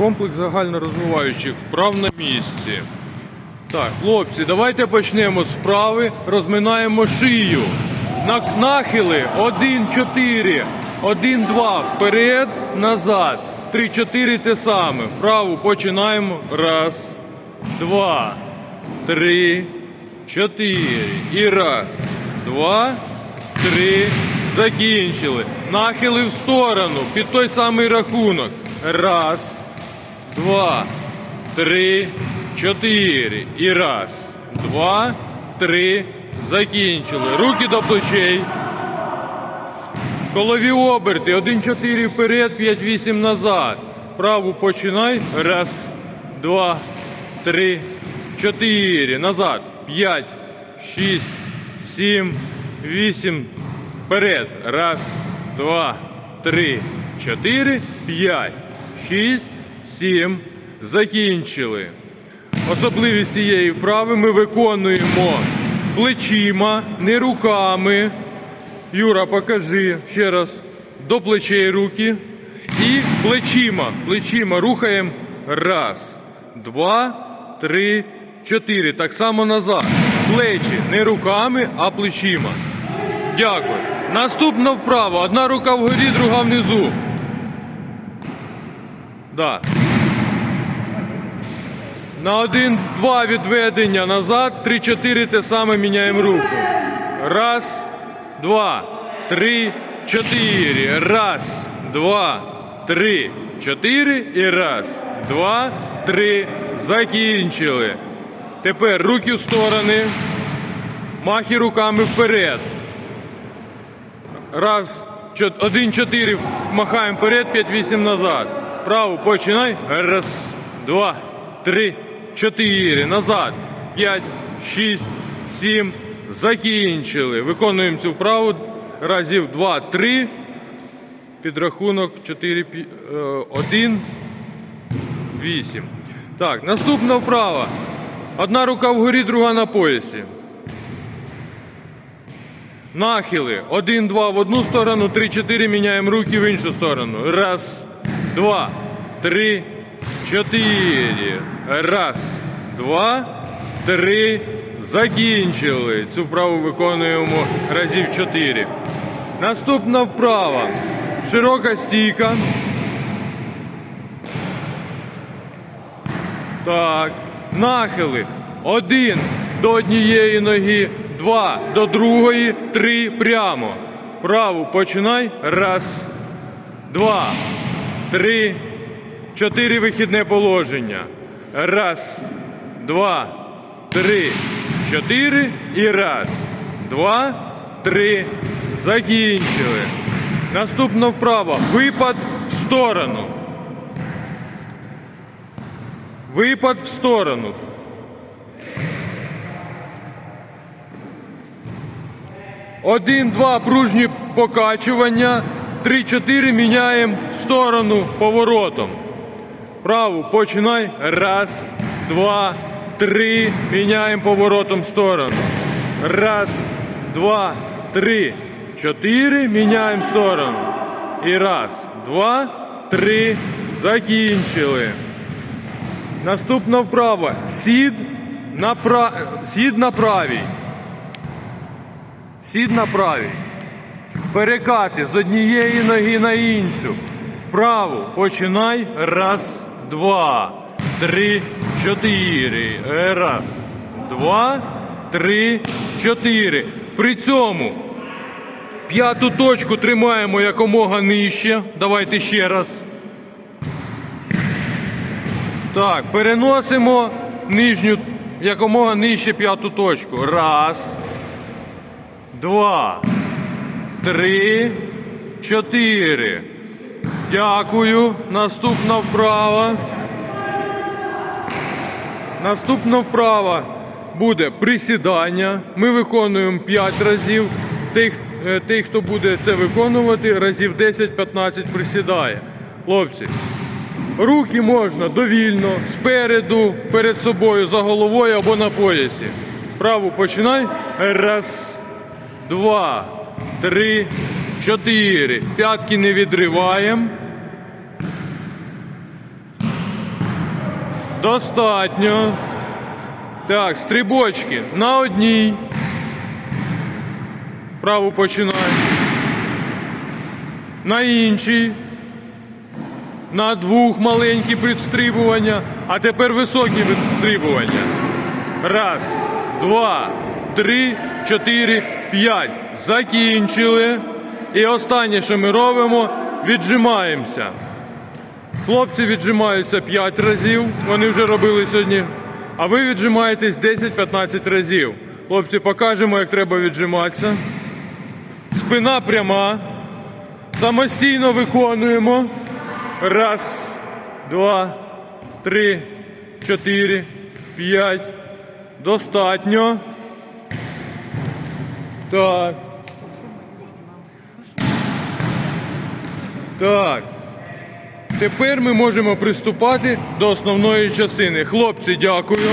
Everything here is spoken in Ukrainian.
Комплекс загальнорозвиваючих вправ на місці. Так, хлопці, давайте почнемо з вправи. Розминаємо шию. На- Нахили 1-4. 1-2 вперед, назад. 3-4 те саме. Вправу починаємо. Раз, два, три, чотири. І раз, два, три. Закінчили. Нахили в сторону. Під той самий рахунок. Раз, два, три, чотири. І раз, два, три. Закінчили. Руки до плечей. Колові оберти. 1-4 вперед, 5-8 назад. Праву починай. Раз, два, три, чотири. Назад. П'ять, шість, сім, вісім. Вперед. Раз, два, три, чотири, п'ять, шість, сім. Закінчили. Особливість цієї вправи ми виконуємо плечима, не руками. Юра, покажи ще раз. До плечей руки. І плечима. Плечима рухаємо. Раз, два, три, чотири. Так само назад. Плечі не руками, а плечима. Дякую. Наступна вправа. Одна рука вгорі, друга внизу. Да. На один-два відведення назад, три-чотири те саме міняємо руку. Раз, два, три, чотири. Раз, два, три, чотири. І раз, два, три. Закінчили. Тепер руки в сторони. Махи руками вперед. Раз, один, чотири. Махаємо вперед, п'ять, вісім назад. Право починай. Раз, два, три, чотири. Назад. П'ять, шість, сім. Закінчили. Виконуємо цю вправу разів два, три. Підрахунок 4, 1, 8. Так, наступна вправа. Одна рука вгорі, друга на поясі. Нахили. Один, два в одну сторону, три, чотири. Міняємо руки в іншу сторону. Раз, два, три, чотири. Раз, два, три. Закінчили. Цю вправу виконуємо разів чотири. Наступна вправа. Широка стійка. Так. Нахили. Один до однієї ноги, два до другої, три прямо. Праву починай. Раз, два, три, чотири вихідне положення. Раз, два, три, чотири і раз, два, три. Закінчили. Наступна вправа. Випад в сторону. Випад в сторону. Один, два пружні покачування. Три, чотири міняємо сторону поворотом. Праву починай. Раз, два, три. Міняємо поворотом в сторону. Раз, два, три, чотири. Міняємо сторону. І раз, два, три. Закінчили. Наступна вправа. Сід на, пра... Сід на правій. Сід на правій. Перекати з однієї ноги на іншу. Вправо. Починай. Раз, два, три, чотири. Раз, два, три, чотири. При цьому п'яту точку тримаємо якомога нижче. Давайте ще раз. Так, переносимо нижню якомога нижче п'яту точку. Раз, два, три, чотири. Дякую. Наступна вправа. Наступна вправа буде присідання. Ми виконуємо 5 разів. Тих, е, тих, хто буде це виконувати, разів 10-15 присідає. Хлопці, Руки можна довільно, спереду, перед собою, за головою або на поясі. Праву починай. Раз, два, три, чотири. П'ятки не відриваємо. Достатньо. Так, стрибочки на одній. Праву починай. На іншій. На двох маленькі підстрибування, а тепер високі підстрибування. Раз, два, три, чотири, п'ять. Закінчили. І останнє, що ми робимо, віджимаємося. Хлопці віджимаються 5 разів, вони вже робили сьогодні. А ви віджимаєтесь 10-15 разів. Хлопці, покажемо, як треба віджиматися. Спина пряма. Самостійно виконуємо. Раз, два, три, чотири, п'ять. Достатньо. Так. Так. Тепер ми можемо приступати до основної частини. Хлопці, дякую.